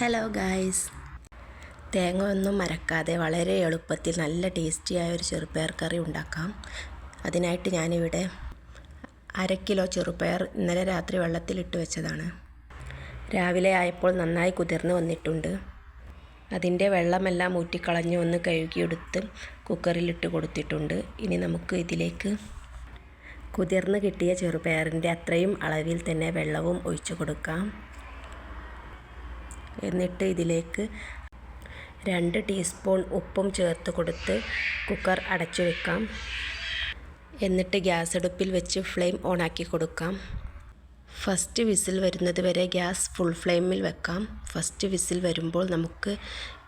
Hello guys തേങ്ങ ഒന്നും മരക്കാതെ വളരെ എളുപ്പത്തിൽ നല്ല ടേസ്റ്റിയായ ഒരു ചെറുപയർ കറി ഉണ്ടാക്കാം. അതിനായിട്ട് ഞാനിവിടെ അര കിലോ ചെറുപയർ ഇന്നലെ രാത്രി വെള്ളത്തിലിട്ട് വെച്ചതാണ്. രാവിലെ ആയപ്പോൾ നന്നായി കുതിർന്ന് വന്നിട്ടുണ്ട്. അതിന്റെ വെള്ളമെല്ലാം ഊറ്റിക്കളഞ്ഞ് ഒന്ന് കഴുകിയെടുത്ത് കുക്കറിലിട്ട് കൊടുത്തിട്ടുണ്ട്. ഇനി നമുക്ക് ഇതിലേക്ക് കുതിർന്ന് കിട്ടിയ ചെറുപയറിന്റെ അത്രയും അളവിൽ തന്നെ വെള്ളവും ഒഴിച്ചു കൊടുക്കാം. എന്നിട്ട് ഇതിലേക്ക് രണ്ട് ടീസ്പൂൺ ഉപ്പും ചേർത്ത് കൊടുത്ത് കുക്കർ അടച്ചു വെക്കാം എന്നിട്ട് ഗ്യാസ് അടുപ്പിൽ വെച്ച് ഫ്ലെയിം ഓൺ ആക്കി കൊടുക്കാം. ഫസ്റ്റ് വിസിൽ വരുന്നത് വരെ ഗ്യാസ് ഫുൾ ഫ്ലെയിമിൽ വെക്കാം. ഫസ്റ്റ് വിസിൽ വരുമ്പോൾ നമുക്ക്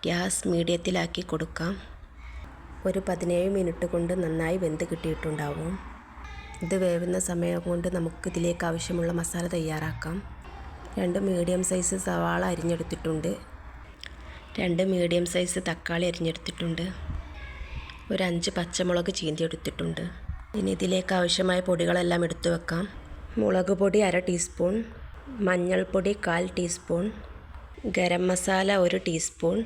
ഗ്യാസ് മീഡിയത്തിലാക്കി കൊടുക്കാം. ഒരു പതിനേഴ് മിനിറ്റ് കൊണ്ട് നന്നായി വെന്ത് കിട്ടിയിട്ടുണ്ടാവും. ഇത് വേവുന്ന സമയം കൊണ്ട് നമുക്ക് ഇതിലേക്ക് ആവശ്യമുള്ള മസാല തയ്യാറാക്കാം. രണ്ട് മീഡിയം സൈസ് സവാള അരിഞ്ഞെടുത്തിട്ടുണ്ട്. രണ്ട് മീഡിയം സൈസ് തക്കാളി അരിഞ്ഞെടുത്തിട്ടുണ്ട്. ഒരു അഞ്ച് പച്ചമുളക് ചീന്തിയെടുത്തിട്ടുണ്ട്. ഇനി ഇതിലേക്ക് ആവശ്യമായ പൊടികളെല്ലാം എടുത്തു വെക്കാം. മുളക് പൊടി അര ടീസ്പൂൺ മഞ്ഞൾപ്പൊടി കാൽ ടീസ്പൂൺ ഗരം മസാല ഒരു ടീസ്പൂൺ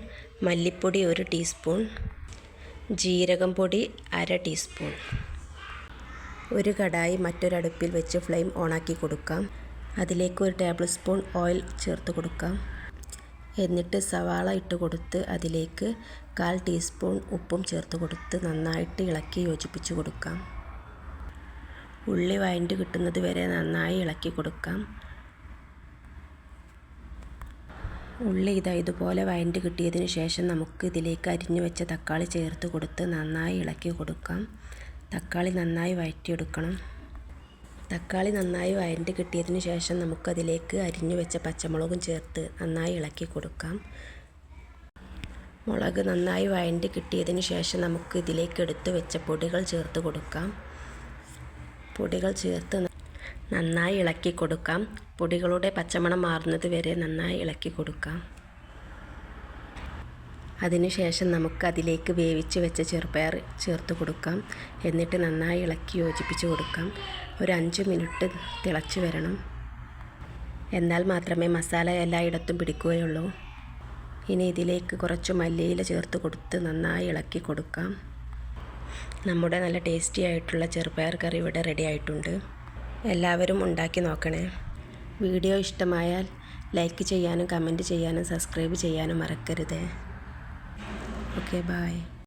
മല്ലിപ്പൊടി ഒരു ടീസ്പൂൺ ജീരകം പൊടി അര ടീസ്പൂൺ ഒരു കടായി മറ്റൊരടുപ്പിൽ വെച്ച് ഫ്ലെയിം ഓണാക്കി കൊടുക്കാം. അതിലേക്ക് ഒരു ടേബിൾ സ്പൂൺ ഓയിൽ ചേർത്ത് കൊടുക്കാം. എന്നിട്ട് സവാള ഇട്ട് കൊടുത്ത് അതിലേക്ക് കാൽ ടീസ്പൂൺ ഉപ്പും ചേർത്ത് കൊടുത്ത് നന്നായിട്ട് ഇളക്കി യോജിപ്പിച്ച് കൊടുക്കാം. ഉള്ളി വഴണ്ട് കിട്ടുന്നത് വരെ നന്നായി ഇളക്കി കൊടുക്കാം. ഉള്ളി ഇതാ ഇതുപോലെ വഴണ്ട് കിട്ടിയതിന് ശേഷം നമുക്ക് ഇതിലേക്ക് അരിഞ്ഞു വെച്ച തക്കാളി ചേർത്ത് കൊടുത്ത് നന്നായി ഇളക്കി കൊടുക്കാം. തക്കാളി നന്നായി വഴറ്റിയെടുക്കണം തക്കാളി നന്നായി വഴണ്ട് കിട്ടിയതിന് ശേഷം നമുക്കതിലേക്ക് അരിഞ്ഞു വെച്ച പച്ചമുളകും ചേർത്ത് നന്നായി ഇളക്കി കൊടുക്കാം. മുളക് നന്നായി വഴണ്ട് കിട്ടിയതിന് ശേഷം നമുക്ക് ഇതിലേക്ക് എടുത്തു വെച്ച പൊടികൾ ചേർത്ത് കൊടുക്കാം. പൊടികൾ ചേർത്ത് നന്നായി ഇളക്കി കൊടുക്കാം. പൊടികളുടെ പച്ചമണം മാറുന്നത് വരെ നന്നായി ഇളക്കി കൊടുക്കാം. അതിനുശേഷം നമുക്ക് അതിലേക്ക് വേവിച്ച് വെച്ച ചെറുപയർ ചേർത്ത് കൊടുക്കാം. എന്നിട്ട് നന്നായി ഇളക്കി യോജിപ്പിച്ച് കൊടുക്കാം. ഒരു അഞ്ച് മിനിറ്റ് തിളച്ച് വരണം. എന്നാൽ മാത്രമേ മസാല എല്ലായിടത്തും പിടിക്കുകയുള്ളൂ. ഇനി ഇതിലേക്ക് കുറച്ച് മല്ലിയില ചേർത്ത് കൊടുത്ത് നന്നായി ഇളക്കി കൊടുക്കാം. നമ്മുടെ നല്ല ടേസ്റ്റി ആയിട്ടുള്ള ചെറുപയർ കറി ഇവിടെ റെഡി ആയിട്ടുണ്ട്. എല്ലാവരും ഉണ്ടാക്കി നോക്കണേ. വീഡിയോ ഇഷ്ടമായാൽ ലൈക്ക് ചെയ്യാനും കമന്റ് ചെയ്യാനും സബ്സ്ക്രൈബ് ചെയ്യാനും മറക്കരുത്. Okay, bye.